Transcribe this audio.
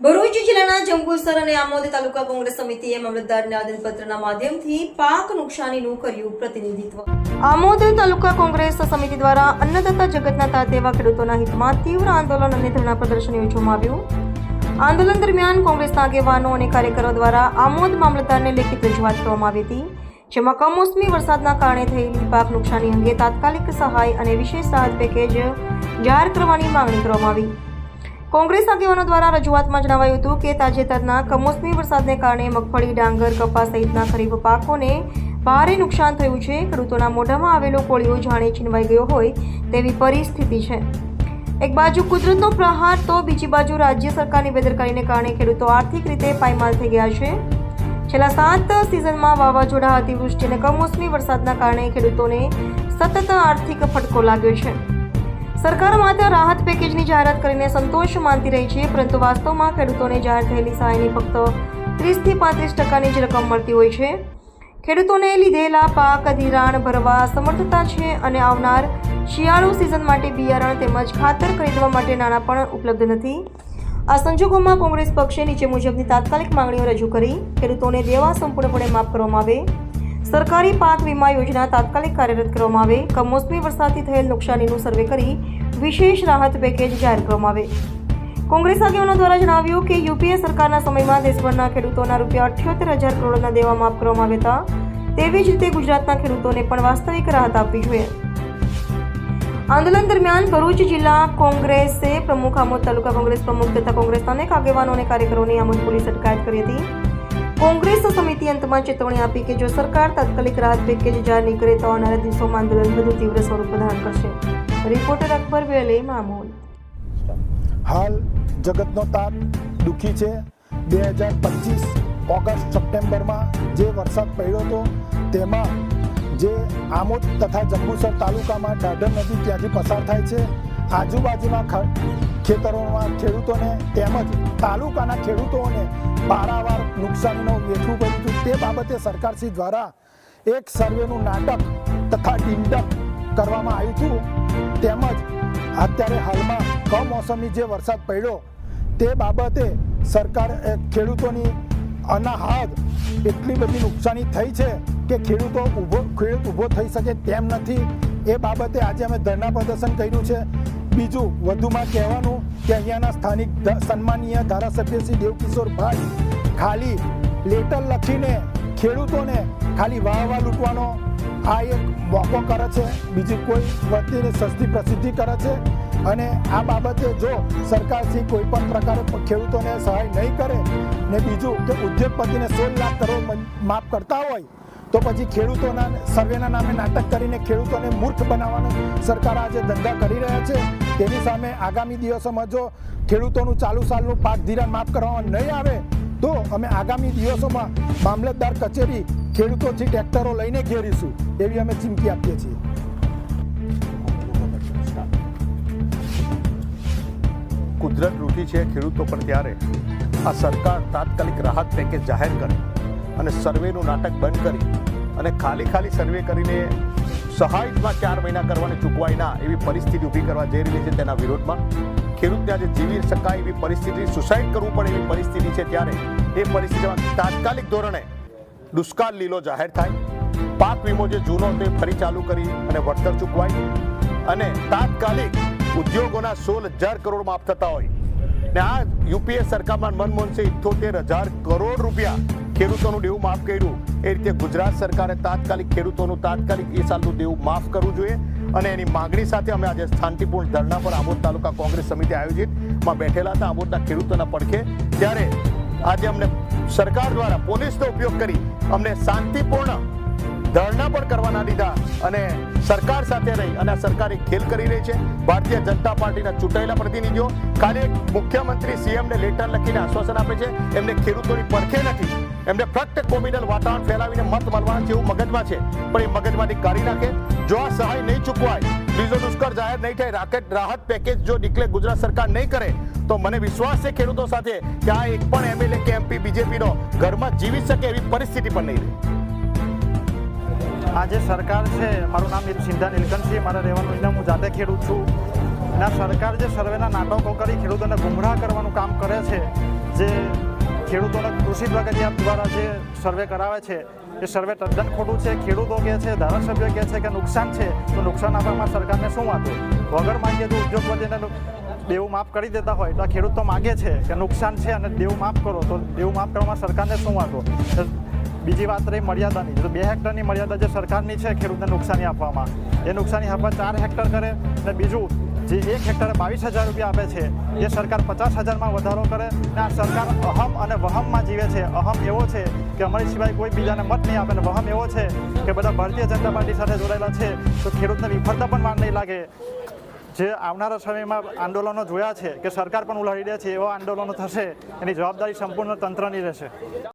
ભરૂચ જિલ્લાના જંબુસર અને આમોદ તાલુકા કોંગ્રેસ સમિતિએ મામલતદારને આવેદનપત્રના માધ્યમથી પાક નુકસાનીનું કર્યું પ્રતિનિધિત્વ. આમોદ તાલુકા કોંગ્રેસ સમિતિ દ્વારા અન્નદાતા જગતના તાત એવા ખેડૂતોના હિતમાં તીવ્ર આંદોલન અને ધરણા પ્રદર્શન યોજવામાં આવ્યું. આંદોલન દરમિયાન કોંગ્રેસના આગેવાનો અને કાર્યકરો દ્વારા આમોદ મામલતદારને લેખિત રજૂઆત કરવામાં આવી હતી, જેમાં કમોસમી વરસાદના કારણે થયેલી પાક નુકસાની અંગે તાત્કાલિક સહાય અને વિશેષ રાહત પેકેજ જાહેર કરવાની માંગણી કરવામાં આવી. કોંગ્રેસ આગેવાનો દ્વારા રજૂઆતમાં જણાવાયું હતું કે તાજેતરના કમોસમી વરસાદને કારણે મગફળી, ડાંગર કપાસ સહિતના ખરીફ પાકોને ભારે નુકસાન થયું છે. ખેડૂતોના મોઢામાં આવેલો કોળિયો જાણે છીનવાઈ ગયો હોય તેવી પરિસ્થિતિ છે. એક બાજુ કુદરતનો પ્રહાર તો બીજી બાજુ રાજ્ય સરકારની બેદરકારીને કારણે ખેડૂતો આર્થિક રીતે પાયમાલ થઈ ગયા છે. છેલ્લા સાત સિઝનમાં વાવાઝોડા અતિવૃષ્ટિ અને કમોસમી વરસાદના કારણે ખેડૂતોને સતત આર્થિક ફટકો લાગ્યો છે. સરકાર માત્ર રાહત પેકેજની જાહેરાત કરીને સંતોષ માનતી રહી છે, પરંતુ વાસ્તવમાં ખેડૂતોને જાહેર થયેલી સહાયની ફક્ત ત્રીસથી પાંત્રીસ ટકાની જ રકમ મળતી હોય છે. ખેડૂતોને લીધેલા પાક, ધિરાણ ભરવા સમર્થતા છે અને આવનાર શિયાળુ સિઝન માટે બિયારણ તેમજ ખાતર ખરીદવા માટે નાણાં પણ ઉપલબ્ધ નથી. આ સંજોગોમાં કોંગ્રેસ પક્ષે નીચે મુજબની તાત્કાલિક માંગણીઓ રજૂ કરી. ખેડૂતોને દેવા સંપૂર્ણપણે માફ કરવામાં આવે. સરકારી પાક વીમા યોજના તાત્કાલિક કાર્યરત કરવામાં આવે. કમોસમી વરસાદથી થયેલ નુકસાનીનું સર્વે કરી વિશેષ રાહત પેકેજ જાહેર કરવામાં આવે. કોંગ્રેસ આગેવાનો દ્વારા જણાવ્યું કે યુપીએ સરકારના સમયમાં દેશભરના ખેડૂતોના રૂપિયા અઠ્યોતેર હજાર કરોડના દેવા માફ કરવામાં આવ્યા હતા. તેવી જ રીતે ગુજરાતના ખેડૂતોને પણ વાસ્તવિક રાહત આપવી જોઈએ. આંદોલન દરમિયાન ભરૂચ જિલ્લા કોંગ્રેસે પ્રમુખ આમોદ તાલુકા કોંગ્રેસ પ્રમુખ તથા કોંગ્રેસના અનેક આગેવાનો અને કાર્યકરોની આમોદ પોલીસ અટકાયત કરી હતી. કોંગ્રેસ સમિતિ અંતમાં ચેતવણી આપી કે જો સરકાર તાત્કાલિક રાહત પેકેજ જાહેર નહીં કરે તો આવનારા દિવસોમાં આંદોલન વધુ તીવ્ર સ્વરૂપ ધારણ કરશે. રિપોર્ટર અકબર વેલે, મામૂલ. હાલ જગતનો તાપ દુઃખી છે. બે હજાર પચીસ ઓગસ્ટ સપ્ટેમ્બરમાં જે વરસાદ પડ્યો હતો, તેમાં જે આમોદ તથા જંબુસર તાલુકામાં દાઢર નદી ત્યાંથી પસાર થાય છે. આજુબાજુના ખેતરોમાં ખેડૂતોને તેમજ તાલુકાના ખેડૂતોને પારાવાર નુકસાનનો વેઠવું પડ્યું તે બાબતે સરકારશ્રી દ્વારા એક સર્વેનું નાટક તથા ડિંડક કરવામાં આવ્યું હતું. તેમજ અત્યારે હાલમાં કમોસમી જે વરસાદ પડ્યો, તે બાબતે સરકાર ખેડૂતોની અનાહાદ એટલી બધી નુકસાની થઈ છે કે ખેડૂતો ઊભો ખેડૂત ઊભો થઈ શકે તેમ નથી. એ બાબતે આજે અમે ધરના પ્રદર્શન કર્યું છે. બીજું વધુમાં કહેવાનું કે અહીંયાના સ્થાનિક સન્માનીય ધારાસભ્ય શ્રી દેવકિશોર ભાઈ ખાલી લેટર લખીને ખેડૂતોને ખાલી વાહ વાહ લૂંટવાનો આ એક મોકો કરે છે. બીજી કોઈ વ્યક્તિને સસ્તી પ્રસિદ્ધિ કરે છે. અને આ બાબતે જો સરકારથી કોઈ પણ પ્રકારે ખેડૂતોને સહાય નહીં કરે ને બીજું કે ઉદ્યોગપતિને સોળ લાખ કરોડ માફ કરતા હોય, તો પછી ખેડૂતોના, સર્વેના નામે નાટક કરીને ખેડૂતોને મૂર્ખ બનાવવાનો સરકાર આજે ધંધા કરી રહ્યા છે. તેની સામે આગામી દિવસોમાં જો ખેડૂતોનું ચાલુ સાલનું પાક ધિરાણ માફ કરવામાં નહીં આવે, તો અમે આગામી દિવસોમાં મામલતદાર કચેરી ખેડૂતોથી ટ્રેક્ટરો લઈને ઘેરીશું, એવી અમે ચીમકી આપીએ છીએ. કુદરત રૂઠી છે ખેડૂતો પણ ત્યારે. આ સરકાર તાત્કાલિક રાહત પેકેજ જાહેર કરે અને સર્વેનું નાટક બંધ કરી અને ખાલી ખાલી સર્વે કરીને સહાયમાં ચાર મહિના કરવાની ચૂકવાય ના એવી પરિસ્થિતિ ઊભી કરવા જઈ રહી છે તેના વિરોધમાં. ખેડૂતને આજે જીવી શકાય એવી પરિસ્થિતિ, સુસાઇડ કરવું પડે એવી પરિસ્થિતિ છે ત્યારે એ પરિસ્થિતિમાં તાત્કાલિક ધોરણે દુષ્કાળ લીલો જાહેર થાય. પાક વીમો જે જૂનો તે ફરી ચાલુ કરી અને વળતર ચૂકવાય. અને તાત્કાલિક ઉદ્યોગોના સોળ હજાર કરોડ માફ થતા હોય. ને આ યુપીએ સરકારમાં મનમોહન સિંહ ઇઠ્ઠોતેર હજાર કરોડ રૂપિયા ખેડૂતોનું દેવું માફ કર્યું. એ રીતે ગુજરાત સરકારે તાત્કાલિક ખેડૂતોનું તાત્કાલિક એ સાલનું દેવું માફ કરવું જોઈએ અને એની માંગણી સાથે અમે આજે શાંતિપૂર્ણ ધરણા પર આબોદ તાલુકા કોંગ્રેસ સમિતિ આયોજિતમાં બેઠેલા હતા આમોદના ખેડૂતોના પડખે. ત્યારે આજે અમને સરકાર દ્વારા પોલીસનો ઉપયોગ કરી અમને શાંતિપૂર્ણ કરવાના દીધા અને સરકાર સાથે રહી અને સરકારે ખેલ કરી રહી છે. ભારતીય જનતા પાર્ટીના ચૂંટાયેલા પ્રતિનિધિઓ ખાલી મુખ્યમંત્રી સીએમને લેટર લખીને આશ્વાસન આપે છે, એમને ખેડૂતોની પડખે નથી. એમને ફક્ત કોમિનલ વાતાવરણ ફેલાવીને મત મળવાના છે મગજમાં છે. પણ એ મગજમાંથી કાઢી નાખે. જો આ સહાય નહીં ચૂકવાય, બીજો દુષ્કર જાહેર નહીં થાય, રાકેટ, રાહત પેકેજ જો ડિક્લેર ગુજરાત સરકાર નહીં કરે, તો મને વિશ્વાસ છે ખેડૂતો સાથે કે આ એક પણ એમએલએ કે એમપી બીજેપીનો ઘરમાં જીવી શકે એવી પરિસ્થિતિ પણ નહીં રહે. આજે સરકાર છે, મારું નામ સિંધા નીલકંઠસિંહ મારે રહેવાનું અહીંયા હું જાતે ખેડૂત છું. અને સરકાર જે સર્વેના નાટકો કરી, ખેડૂતોને ગુમરાહ કરવાનું કામ કરે છે, જે ખેડૂતોને કૃષિ પ્રગતિ દ્વારા જે સર્વે કરાવે છે, એ સર્વે તદ્દન ખોટું છે. ખેડૂતો કહે છે, ધારાસભ્ય કહે છે કે નુકસાન છે, તો નુકસાન આપવામાં સરકારને શું વાંધો? વગર માંગીએ તો ઉદ્યોગપતિને દેવું માફ કરી દેતા હોય, તો ખેડૂત તો માગે છે કે નુકસાન છે અને દેવું માફ કરો, તો દેવું માફ કરવામાં સરકારને શું વાંધો? બીજી વાત રહી મર્યાદાની. તો બે હેક્ટરની મર્યાદા જે સરકારની છે, ખેડૂતને નુકસાની આપવામાં. એ નુકસાની આપવા ચાર હેક્ટર કરે અને બીજું જે એક હેક્ટરે બાવીસ હજાર રૂપિયા આપે છે, એ સરકાર પચાસ હજારમાં વધારો કરે અને આ સરકાર અહમ અને વહમમાં જીવે છે. અહમ એવો છે કે અમારી સિવાય કોઈ બીજાને મત નહીં આપે અને વહમ એવો છે કે બધા ભારતીય જનતા પાર્ટી સાથે જોડાયેલા છે, તો ખેડૂતને વિફળતા પણ વાર નહીં લાગે. જે આવનારા સમયમાં આંદોલનો જોયા છે કે સરકાર પણ ઉલાડી દે છે, એવા આંદોલનો થશે, એની જવાબદારી સંપૂર્ણ તંત્રની રહેશે.